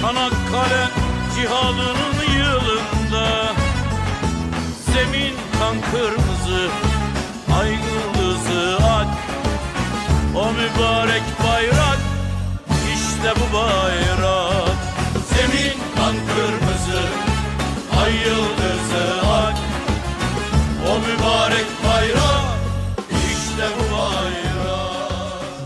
Çanakkale cihadının yılında. Zemin kan kırmızı, ay yıldızı ak O mübarek bayrak, işte bu bayrak. Zemin kan kırmızı, ay yıldızı